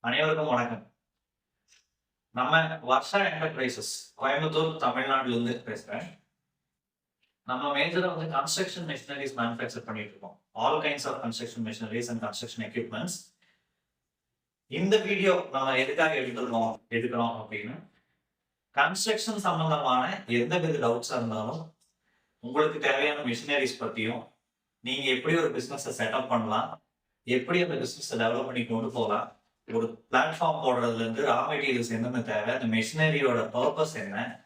அனைவருக்கும் வணக்கம். நம்ம வர்ஷா என்டர்பிரைசஸ் கோயம்புத்தூர் தமிழ்நாடுல இருந்து பேசுறேன். நம்ம மேஜரா வந்து கன்ஸ்ட்ரக்ஷன் மிஷினரிஸ் மேனுஃபேக்சர் பண்ணிட்டு இருக்கோம். All kinds of construction machineries and construction equipments இந்த வீடியோ நம்ம எதுக்காக எடுத்துருக்கோம் எடுக்கிறோம் அப்படின்னு. கன்ஸ்ட்ரக்ஷன் சம்பந்தமான எந்த வித டவுட்ஸா இருந்தாலும் உங்களுக்கு தேவையான மிஷினரிஸ் பத்தியும் நீங்க எப்படி ஒரு பிசினஸை செட்டப் பண்ணலாம்? எப்படி அந்த பிசினஸை டெவலப் பண்ணி கொண்டு போகலாம்? ஒரு பிளாட்ஃபார்ம் போடுறதுல இருந்து ரா மெட்டீரியல்ஸ் என்னென்ன தேவை? அந்த மிஷினரியோட பர்பஸ் என்ன?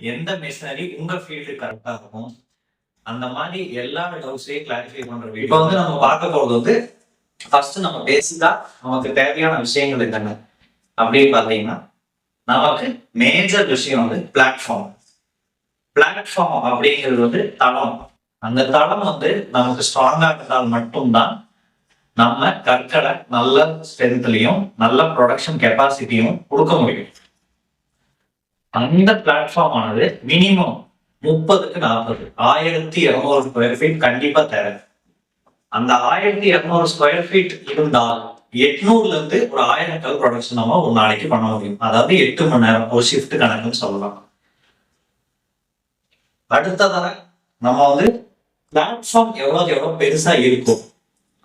எந்த மிஷினரி உங்க ஃபீல்டு கரெக்டா இருக்கும்? அந்த மாதிரி எல்லா டவுட்ஸையும் கிளாரிஃபை பண்ற இப்போ வந்து நம்ம பார்க்க போறது வந்து ஃபர்ஸ்ட் நம்ம பேசிக்கா நமக்கு தேவையான விஷயங்கள் என்னென்ன? அப்படின்னு பார்த்தீங்கன்னா நமக்கு மேஜர் விஷயம் வந்து பிளாட்ஃபார்ம் பிளாட்ஃபார்ம் அப்படிங்கிறது வந்து தளம். அந்த தளம் வந்து நமக்கு ஸ்ட்ராங்காக இருந்தால் மட்டும்தான் நம்ம கற்களை நல்ல ஸ்ட்ரென்த்லையும் நல்ல ப்ரொடக்ஷன் கெப்பாசிட்டியும் கொடுக்க முடியும். அந்த பிளாட்ஃபார்ம் ஆனது மினிமம் முப்பதுக்கு நாற்பது ஆயிரத்தி இருநூறு ஸ்கொயர் ஃபீட் கண்டிப்பா தேவை. அந்த ஆயிரத்தி இருநூறு ஸ்கொயர் ஃபீட் இருந்தால் எட்நூறுல இருந்து ஒரு ஆயிரம் கல் ப்ரொடக்ஷன் நம்ம ஒரு நாளைக்கு பண்ண முடியும். அதாவது எட்டு மணி நேரம் ஒரு ஷிஃப்ட் கணக்குன்னு சொல்லலாம். அடுத்ததாக நம்ம வந்து பிளாட்ஃபார்ம் எவ்வளோக்கு எவ்வளோ பெருசாக இருக்கும்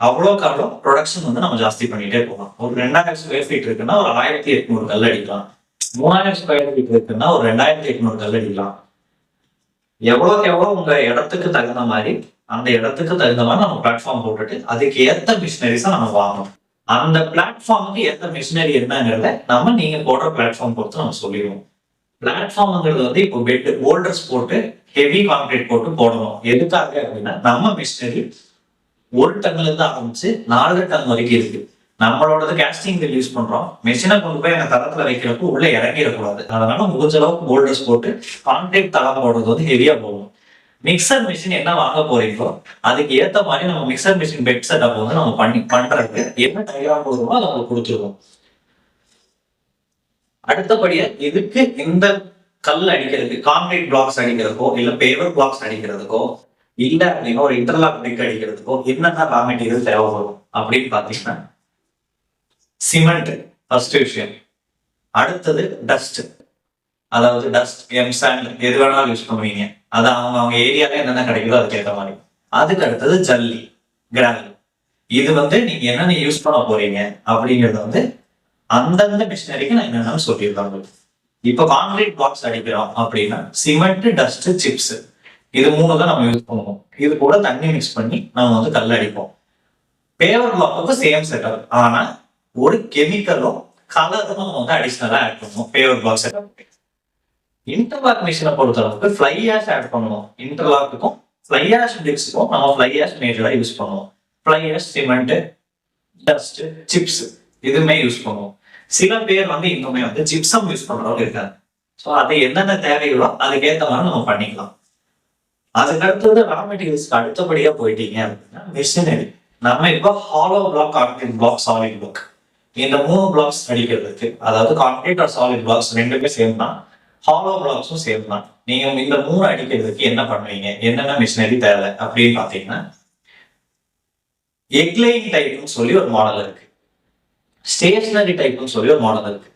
அவ்வளோக்கு அவ்வளோ ப்ரொடக்ஷன் வந்து நம்ம ஜாஸ்தி பண்ணிகிட்டே போகலாம். ஒரு ரெண்டாயிரம் ஸ்கொயர் ஃபீட் இருக்குன்னா ஒரு ஆயிரத்தி எட்நூறு கல் அடிக்கலாம். மூணாயிரம் ஸ்கொயர் ஃபீட் இருக்குன்னா ஒரு ரெண்டாயிரத்தி எட்நூறு கல் அடிக்கலாம். எவ்வளோக்கு எவ்வளோ உங்கள் இடத்துக்கு தகுந்த மாதிரி அந்த இடத்துக்கு தகுந்த மாதிரி நம்ம பிளாட்ஃபார்ம் போட்டுட்டு அதுக்கு ஏற்ற மிஷினரிஸை நம்ம வாங்கணும். அந்த பிளாட்ஃபார்முக்கு ஏற்ற மிஷினரி என்னங்கிறத நம்ம நீங்கள் போடுற பிளாட்ஃபார்ம் பொறுத்து நம்ம சொல்லிடுவோம். பிளாட்ஃபார்ம்ங்கிறது வந்து இப்போ பெட் போல்டர்ஸ் போட்டு ஹெவி கான்கிரீட் போட்டு போடணும். எதுக்காக அப்படின்னா நம்ம மிஷினரி ஒரு டன்ல இருந்து ஆரம்பிச்சு நாலு டன் வரைக்கும் இருக்கு. நம்மளோடது கேஸ்டிங் பில் யூஸ் பண்றோம். மெஷினை கொண்டு போய் அந்த தரத்துல வைக்கிறப்போ உள்ள இறங்கிடக்கூடாது. அதனால முடிஞ்ச அளவுக்கு போல்டர்ஸ் போட்டு கான்கிரீட் தளம் போடுறது வந்து ஹெவியா போகும். மிக்சர் மிஷின் என்ன வாங்க போறீங்களோ அதுக்கு ஏத்த மாதிரி நம்ம மிக்சர் மிஷின் பெட் செட்டப் வந்து நம்ம பண்ணி பண்றதுக்கு என்ன டயக்ராம் போடுறோமோ அதை நம்ம கொடுத்துருவோம். அடுத்தபடியா எதுக்கு இந்த கல் அடிக்கிறதுக்கு கான்கிரீட் பிளாக்ஸ் அடிக்கிறதுக்கோ இல்ல பேவர் பிளாக்ஸ் அடிக்கிறதுக்கோ இல்ல அப்படின்னா ஒரு இன்டர்லாக் பிரிக் அடிக்கிறதுக்கோ என்னென்ன ரா மெட்டீரியல் தேவைப்படும் அப்படின்னு பாத்தீங்கன்னா சிமெண்ட் ஃபர்ஸ்ட் விஷயம். அடுத்தது டஸ்ட் அதாவது டஸ்ட் எம் சாண்ட் எது வேணாலும் யூஸ் பண்ணுவீங்க. அது அவங்க அவங்க ஏரியால என்னென்ன கிடைக்குதோ அதுக்கு ஏற்ற மாதிரி. அதுக்கு அடுத்தது ஜல்லி கிராவல் இது வந்து நீங்க என்னென்ன யூஸ் பண்ண போறீங்க அப்படிங்கிறது வந்து அந்தந்த மிஷினரிக்கு நான் என்னென்னு சொல்லியிருக்காங்க. இப்போ கான்கிரீட் பாக்ஸ் அடிக்கிறோம் அப்படின்னா சிமெண்ட் டஸ்ட் சிப்ஸ் இது மூணு தான் நம்ம யூஸ் பண்ணுவோம். இது கூட தண்ணி மிக்ஸ் பண்ணி நம்ம வந்து கல் அடிப்போம். பேவர் பிளாக்கு சேம் செட்டப் ஆனா ஒரு கெமிக்கலும் கலரும் நம்ம வந்து அடிஷ்னலா ஆட் பண்ணுவோம். பேவர் பிளாக் செட்டப் இன்டர்லாக் மிஷினை பொறுத்தளவுக்கு ஃப்ளை ஆஷ் ஆட் பண்ணுவோம். இன்டர்லாக்குக்கும் ஃப்ளை ஆஷ் பிரிக்ஸுக்கும் நம்ம ஃப்ளை ஆஷ் மேஜரா யூஸ் பண்ணுவோம். Fly ash cement dust chips இதுவுமே யூஸ் பண்ணுவோம். சில பேர் வந்து இன்னுமே வந்து ஜிப்சம் யூஸ் பண்றவங்க இருக்காங்க. ஸோ அது என்னென்ன தேவைகளோ அதுக்கேற்ற மாதிரி நம்ம பண்ணிக்கலாம். அதுக்கு அடுத்தது ரா மெட்டீரியல்ஸ்க்கு அடுத்தபடியா போயிட்டீங்க அப்படின்னா மிஷினரி நம்ம இப்போ hollow block concrete block solid block இந்த மூணு பிளாக்ஸ் அடிக்கிறதுக்கு அதாவது கான்கிரீட் ஆர் சாலிட் பிளாக்ஸ் ரெண்டுமே சேம் தான் ஹாலோ பிளாக்ஸும் சேம் தான் நீங்க இந்த மூணு அடிக்கிறதுக்கு என்ன பண்ணுவீங்க? என்னென்ன மிஷினரி தேவை அப்படின்னு பாத்தீங்கன்னா எக்லைன் டைப்னு சொல்லி ஒரு மாடல் இருக்கு. ஸ்டேஷ்னரி டைப்னு சொல்லி ஒரு மாடல் இருக்கு.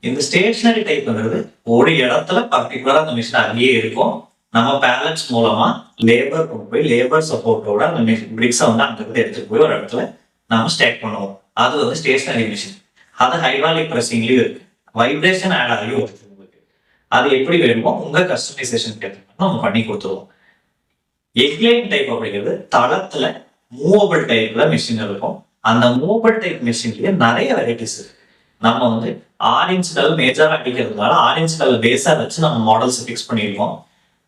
இந்த ஸ்டேஷ்னரி டைப்ங்கிறது ஒரு இடத்துல பர்டிகுலரா அந்த மிஷின் அங்கேயே இருக்கும். நம்ம பேலன்ஸ் மூலமா லேபர் கொண்டு போய் லேபர் சப்போர்ட்டோட அந்த மிஷின் பிரிக்ஸை வந்து அங்க எடுத்துட்டு போய் ஒரு இடத்துல நம்ம ஸ்டேக் பண்ணுவோம். அது வந்து ஸ்டேஷ்னரி மிஷின் அது ஹைட்ராலிக் ப்ரெஸ்ஸிங்லயும் இருக்கு. வைப்ரேஷன் ஆட் ஆகி உங்களுக்கு. அது எப்படி வேணுமோ உங்க கஸ்டமைசேஷன் நம்ம பண்ணி கொடுத்துருவோம். எக்லைன் டைப் அப்படிங்கிறது தளத்துல மூவபிள் டைப்ல மிஷின் இருக்கும். அந்த மூவபிள் டைப் மிஷின்லயே நிறைய வெரைட்டிஸ் இருக்கு. நம்ம வந்து ஆறு இன்ச் லெவல் மேஜராக அடிக்கிறதுனால ஆறு இன்ச் லெவல் பேஸாக வச்சு நம்ம மாடல்ஸ் ஃபிக்ஸ் பண்ணியிருக்கோம்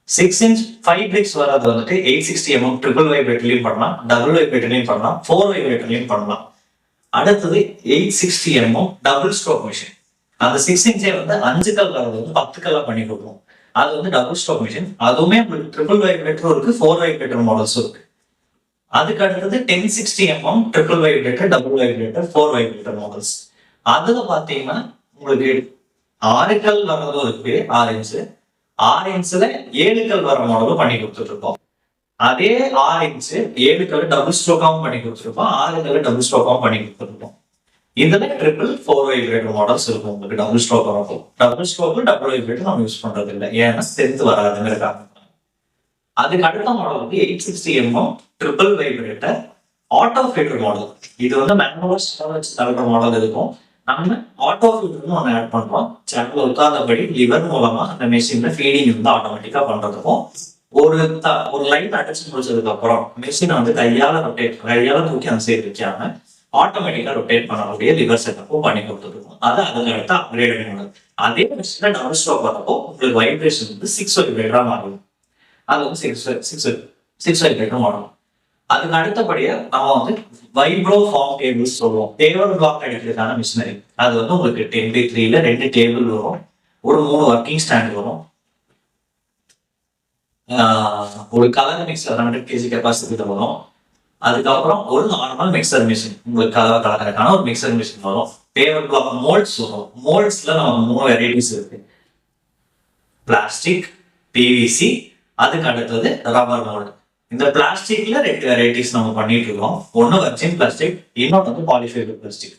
சிக்ஸ் இன்ச் ஃபைவ் பிரிக்ஸ் வராது வந்துட்டு எயிட் சிக்ஸ்டி எம்எம் ட்ரிபிள் வைப்ரேட்டர்லையும் பண்ணலாம் டபுள் வைப்ரேட்டர்லையும் பண்ணலாம் ஃபோர் வைப்ரேட்டர்லையும் பண்ணலாம். அடுத்தது eight sixty MM double stroke machine அந்த சிக்ஸ் இன்ச்சே வந்து அஞ்சு கல் வர்றது வந்து பத்து கல்லாக பண்ணி கொடுப்போம் அது வந்து டபுள் ஸ்ட்ரோக் மிஷின் அதுவுமே ட்ரிபிள் வைப்ரேட்டரும் இருக்கு ஃபோர் வைப்ரேட்டர் மாடல்ஸும் இருக்கு. அதுக்கு அடுத்தது ten sixty MM triple vibrator double vibrator four vibrator models அதுல பாத்தீங்கன்னா உங்களுக்கு ஆறுக்கல் வர்றதும் இருக்கு ஆறு இன்ச்சு ஆறு இன்ச்சுல வர மாடலும் பண்ணி கொடுத்துட்டு இருக்கோம் அதே ஆறு இன்ச்சு ஏழு டபுள் ஸ்ட்ரோக்காவும் பண்ணி கொடுத்துருப்போம் ஆறுக்கல் டபுள் ஸ்ட்ரோக்காவும் பண்ணி கொடுத்துருப்போம் இதுல ட்ரிபிள் ஃபோர் வைப்ரேட்டர் மாடல்ஸ் இருக்கும் உங்களுக்கு டபுள் ஸ்ட்ரோக் இருக்கும் டபுள் ஸ்ட்ரோக்கு டபுள் வைப்ரேட்டர் நம்ம யூஸ் பண்றது இல்லை ஏன்னா செந்து வராதுங்கிற காரணம் அதுக்கு அடுத்த மாடல் வந்து eight sixty MM triple vibrator auto feeder model இது வந்து மேனுவல் வச்சு தள்ளுற மாடல் இருக்கும். நம்ம ஆட்டோ ஃபீட்டர்னு ஒன்று ஆட் பண்ணுறோம் சேனல் உட்கார்ந்தபடி லிவர் மூலமாக அந்த மெஷின்ல ஃபீடிங் வந்து ஆட்டோமேட்டிக்காக பண்ணுறதுக்கும் ஒரு த- ஒரு லைன் அட்டச்சு முடிச்சதுக்கு அப்புறம் மெஷினை வந்து கையால் ரொட்டேட் கையால் தூக்கி அந்த சைடு வைக்காம ஆட்டோமேட்டிக்காக ரொட்டேட் பண்ணக்கூடிய லிவர் செட்டப்பும் பண்ணி கொடுத்துருக்கோம். அது அதுக்கு அடுத்து அப்கிரேட் மாடல் அதே மிஷின்ல டபுள் ஸ்டாக் வரப்போ உங்களுக்கு வைப்ரேஷன் வந்து சிக்ஸ் வைப்ரேட்டராக மாறும். அது வந்து சிக்ஸ் சிக்ஸ் சிக்ஸ் வைப்ரேட்டர் மாறும் அதுக்கு அடுத்தபடியா நம்ம வந்து வைப்ரோ ஃபார்ம் டேபிள்ஸ் சொல்லுவோம். டேபிள் பிளாக் அடிக்கிறதுக்கான மிஷினரி அது வந்து உங்களுக்கு டென் பை த்ரீல ரெண்டு டேபிள் வரும். ஒரு மூணு ஒர்க்கிங் ஸ்டாண்ட் வரும். ஒரு colour mixer hundred KG capacity வரும். அதுக்கப்புறம் ஒரு நார்மல் மிக்சர் மிஷின் உங்களுக்கு கலர் கலக்கிறதுக்கான ஒரு மிக்சர் மிஷின் வரும். டேபிள் பிளாக் மோல்ட்ஸ் வரும். மோல்ட்ஸ்ல நம்ம மூணு வெரைட்டிஸ் இருக்கு. பிளாஸ்டிக் பிவிசி அதுக்கு அடுத்தது ரப்பர் மோல்டு இந்த பிளாஸ்டிக்ல ரெண்டு வெரைட்டிஸ் நம்ம பண்ணிட்டு இருக்கோம் ஒன்னு வர்ஜின் பிளாஸ்டிக் இன்னொன்று வந்து பாலிஃபைபர் பிளாஸ்டிக்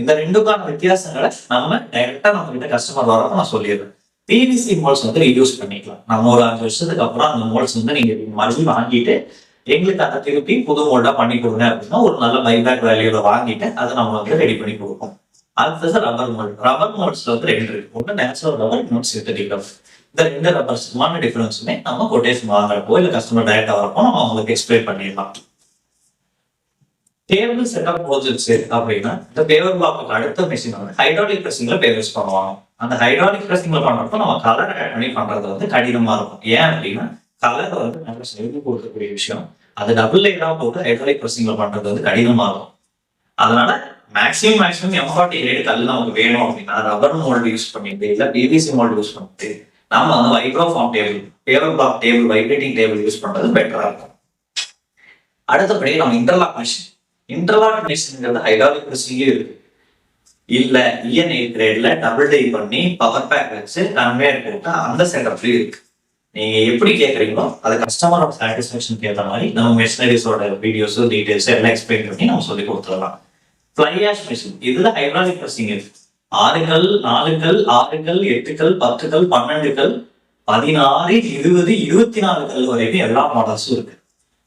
இந்த ரெண்டுக்கான வித்தியாசங்களை நம்ம டைரக்டா நம்ம கிட்ட கஸ்டமர் வரப்ப நான் சொல்லிடுறேன். பிவிசி மோல்ஸ் வந்து ரிடியூஸ் பண்ணிக்கலாம். நம்ம ஒரு அஞ்சு வருஷத்துக்கு அப்புறம் அந்த மோல்ஸ் வந்து நீங்க மறுபடியும் வாங்கிட்டு எங்களுக்கு அதை திருப்பி புது மோல்டா பண்ணி கொடுங்க அப்படின்னா ஒரு நல்ல பைபேக் வேல்யூல வாங்கிட்டு அதை நம்ம வந்து ரெடி பண்ணி கொடுப்போம். அடுத்தது ரப்பர் மோல்ட் ரப்பர் மோல்ட்ஸ் வந்து ரெண்டு இருக்கு. ஒன்று நேச்சுரல் ரப்பர் இன்னொன்று சிந்தட்டிக் ரப்பர் இந்த ரெண்டு ரப்பர்ஸுமான டிஃபரன்ஸுமே நம்ம கொட்டேஷன் வாங்குறப்போ இல்லை கஸ்டமர் டைரக்டா வரப்போ நம்ம அவங்களுக்கு எக்ஸ்பிளைன் பண்ணிடலாம். டேபிள் செட்டப் ப்ரோஜெக்ட்ஸ் அப்படின்னா இந்த பேவர் பாப்புக்கு அடுத்த மிஷின் வந்து ஹைட்ராலிக் பிரஸிங்ல பேவர்ஸ் பண்ணுவாங்க. அந்த ஹைட்ராலிக் பிரஸிங்ல பண்றப்போ நம்ம கலர் ஆட் பண்ணி பண்றது வந்து கடினமா இருக்கும். ஏன் அப்படின்னா கலர் வந்து நல்ல செலுத்தி கொடுக்கக்கூடிய விஷயம் அது டபுள் லேயரா போட்டு ஹைட்ராலிக் பிரஸிங்ல பண்றது வந்து கடினமா இருக்கும். அதனால மேக்ஸிமம் மேக்ஸிமம் எம்பார்ட்டி ரேட் கல் நமக்கு வேணும் அப்படின்னா ரப்பர் மோல்டு யூஸ் பண்ணிட்டு இல்லை பிவிசி மோல்டு யூஸ் பண்ணிட்டு நம்ம வந்து vibro form table paver block table vibrating table use பண்றது பெட்டரா இருக்கும். அடுத்தபடி நம்ம இன்டர்லாக் மிஷின் இன்டர்லாக் மிஷின்ங்கிறது ஹைட்ராலிக் பிரஸிங்கே இருக்கு. இல்ல இஎன்ஐ கிரேட்ல டபுள் டை பண்ணி பவர் பேக் வச்சு கன்வேயர் போட்டு அந்த செட்டப்லயும் இருக்கு. நீங்க எப்படி கேட்குறீங்களோ அது கஸ்டமரோட சாட்டிஸ்ஃபேக்ஷன் ஏற்ற மாதிரி நம்ம மிஷினரிஸோட வீடியோஸ் டீடைல்ஸ் எல்லாம் எக்ஸ்பிளைன் பண்ணி நம்ம சொல்லி கொடுத்துடலாம். ஆஷ் மிஷின் இதுல ஹைட்ராலிக் பிரஸிங் இருக்கு ஆறுகள் நாலுகள் ஆறுகள் எட்டுகள் பத்துகள் பன்னெண்டுகள் பதினாறு இருபது இருபத்தி நாலு கல் வரைக்கும் எல்லா மாடல்ஸும் இருக்கு.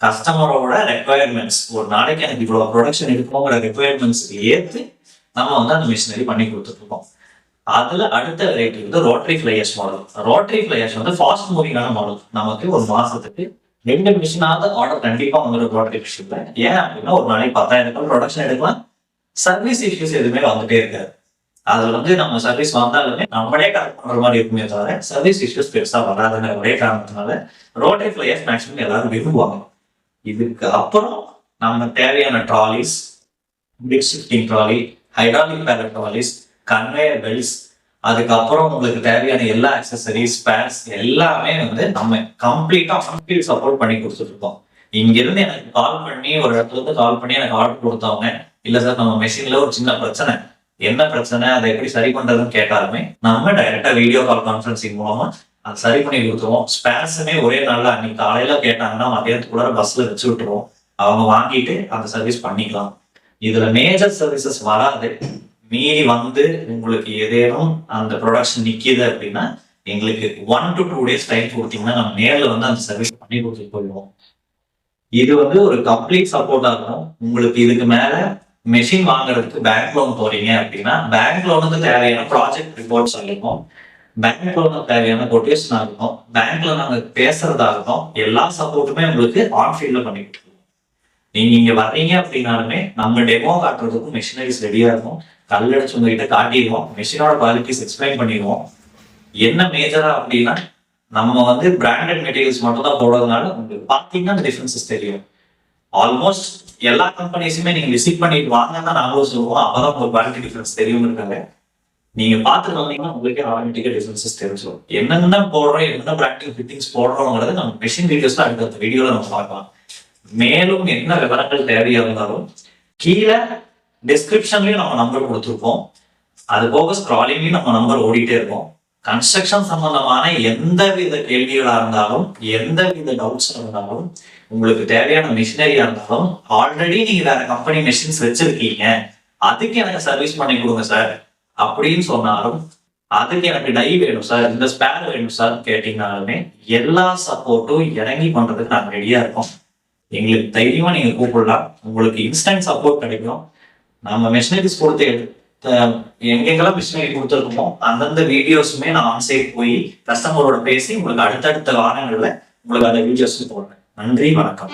கஸ்டமரோட ரெக்குவயர்மெண்ட்ஸ் ஒரு நாளைக்கு எனக்கு இவ்வளவு ப்ரொடக்ஷன் இருக்கணுங்கிற ரெக்குவயர்மெண்ட்ஸ் ஏற்று நம்ம வந்து அந்த மிஷினரி பண்ணி கொடுத்துட்டு இருக்கோம் அதுல அடுத்த வெரைட்டி வந்து rotary flyers model rotary flyers வந்து ஃபாஸ்ட் மூவிங்கான மாடல் நமக்கு ஒரு மாசத்துக்கு ரெண்டு மிஷினாவது ஆர்டர் கண்டிப்பா வந்துடும் ரோட்டரி மிஷின்ல ஏன் அப்படின்னா ஒரு நாளைக்கு பத்தாயிரம் ப்ரொடக்ஷன் எடுக்கலாம். சர்வீஸ் இஷ்யூஸ் எதுவுமே வந்துட்டே இருக்காது. அது வந்து நம்ம சர்வீஸ் வந்தாலுமே நம்மளே கரெக்ட் பண்ற மாதிரி இருக்குமே தவிர சர்வீஸ் இஷ்யூஸ் பெருசா வராதுங்கிற ஒரே காரணத்தினால ரோட்டரி ஃபிளையர்ஸ் மேக்ஸிமம் எல்லாரும் விரும்புவாங்க. இதுக்கு அப்புறம் நம்ம தேவையான trolleys pick shifting trolley hydraulic pallet trolleys conveyor belts அதுக்கப்புறம் உங்களுக்கு தேவையான எல்லா அக்சசரிஸ் ஸ்பேர்ஸ் எல்லாமே வந்து நம்ம கம்ப்ளீட்டா சப்போர்ட் பண்ணி கொடுத்துட்டு இருக்கோம் எனக்கு கால் பண்ணி ஒரு இடத்துல இருந்து கால் பண்ணி எனக்கு ஆர்டர் கொடுத்தவங்க இல்ல சார் நம்ம மெஷின்ல ஒரு சின்ன பிரச்சனை. என்ன பிரச்சனை அதை எப்படி சரி பண்றதுன்னு கேட்டாலுமே நம்ம டைரக்டா வீடியோ கால் கான்ஃபரன்சிங் மூலமா அதை சரி பண்ணி கொடுத்துருவோம். ஸ்பேர்ஸுமே ஒரே நாள்ல அன்னைக்கு காலையில கேட்டாங்கன்னா மதியத்துக்குள்ள பஸ்ல வச்சு விட்டுருவோம். அவங்க வாங்கிட்டு அந்த சர்வீஸ் பண்ணிக்கலாம். இதுல மேஜர் சர்வீசஸ் வராது. மீறி வந்து உங்களுக்கு ஏதேனும் அந்த ப்ரொடக்ஷன் நிக்கிது அப்படின்னா எங்களுக்கு one to two days time கொடுத்தீங்கன்னா நம்ம நேரில் வந்து அந்த சர்வீஸ் பண்ணி கொடுத்துட்டு போயிடுவோம். இது வந்து ஒரு கம்ப்ளீட் சப்போர்ட்டா இருக்கும். உங்களுக்கு இதுக்கு மேல மெஷின் வாங்குறதுக்கு பேங்க் லோன் போறீங்க அப்படின்னா பேங்க் லோனுக்கு தேவையான ப்ராஜெக்ட் ரிப்போர்ட்ஸ் இருக்கும். பேங்க் லோனுக்கு தேவையான கொட்டேஷன் ஆகட்டும் பேங்க்ல நாங்க இருக்கும். எல்லா சப்போர்ட்டுமே உங்களுக்கு ஆன் ஃபீல்ட்ல பண்ணிட்டு கொடுத்துருவோம் நீங்க இங்க வர்றீங்க அப்படின்னாலுமே நம்ம டெமோ காட்டுறதுக்கும் மிஷினரிஸ் ரெடியா இருக்கும். கல்லடிச்சு உங்ககிட்ட காட்டிடுவோம். மிஷினோட குவாலிட்டிஸ் எக்ஸ்பிளைன் பண்ணிடுவோம். என்ன மேஜரா அப்படின்னா நம்ம வந்து பிராண்டட் மெட்டீரியல்ஸ் மட்டும் தான் போடுறதுனால உங்களுக்கு பார்த்தீங்கன்னா அந்த டிஃபரன்சஸ் தெரியும். ஆல்மோஸ்ட் எல்லா கம்பெனிஸுமே நீங்க விசிட் பண்ணிட்டு வாங்கன்னு தான் நாங்களும் சொல்லுவோம். அப்பதான் உங்களுக்கு குவாலிட்டி டிஃபரன்ஸ் தெரியும் இருக்காங்க. நீங்க பாத்துட்டு வந்தீங்கன்னா உங்களுக்கே ஆட்டோமேட்டிக்கா டிஃபரன்சஸ் தெரிஞ்சிடும் என்னென்ன போடுறோம் என்னென்ன பிராக்டிகல் ஃபிட்டிங்ஸ் போடுறோங்கிறது நம்ம மிஷின் வீடியோஸ்ல அடுத்த வீடியோல நம்ம பார்க்கலாம். மேலும் என்ன விவரங்கள் தேவையா இருந்தாலும் கீழே டிஸ்கிரிப்ஷன்லயும் நம்ம நம்பர் கொடுத்துருப்போம். அது போக ஸ்க்ராலிங்லயும் நம்ம நம்பர் ஓடிட்டே இருக்கோம். கன்ஸ்ட்ரக்ஷன் சம்பந்தமான எந்த வித கேள்விகளா இருந்தாலும் எந்த வித டவுட்ஸ் இருந்தாலும் உங்களுக்கு தேவையான மிஷினரியா இருந்தாலும் ஆல்ரெடி நீங்க வேற கம்பெனி மெஷின்ஸ் வச்சிருக்கீங்க. அதுக்கு எனக்கு சர்வீஸ் பண்ணி கொடுங்க சார் அப்படின்னு சொன்னாலும் அதுக்கு எனக்கு டை வேணும் சார் இந்த ஸ்பேர் வேணும் சார் கேட்டீங்கனாலுமே எல்லா சப்போர்ட்டும் இறங்கி பண்றதுக்கு நாங்கள் ரெடியா இருக்கோம். எங்களுக்கு தைரியமா நீங்க கூப்பிடலாம். உங்களுக்கு இன்ஸ்டன்ட் சப்போர்ட் கிடைக்கும். நம்ம மிஷினரிஸ் கொடுத்து அஹ், எங்கெங்கெல்லாம் மிஷினரி கொடுத்துருக்கோமோ அந்தந்த வீடியோஸுமே நான் ஆன்சைட் போய் கஸ்டமரோட பேசி உங்களுக்கு அடுத்தடுத்த வாரங்களில் உங்களுக்கு அந்த வீடியோஸ் போடுறேன். நன்றி வணக்கம்.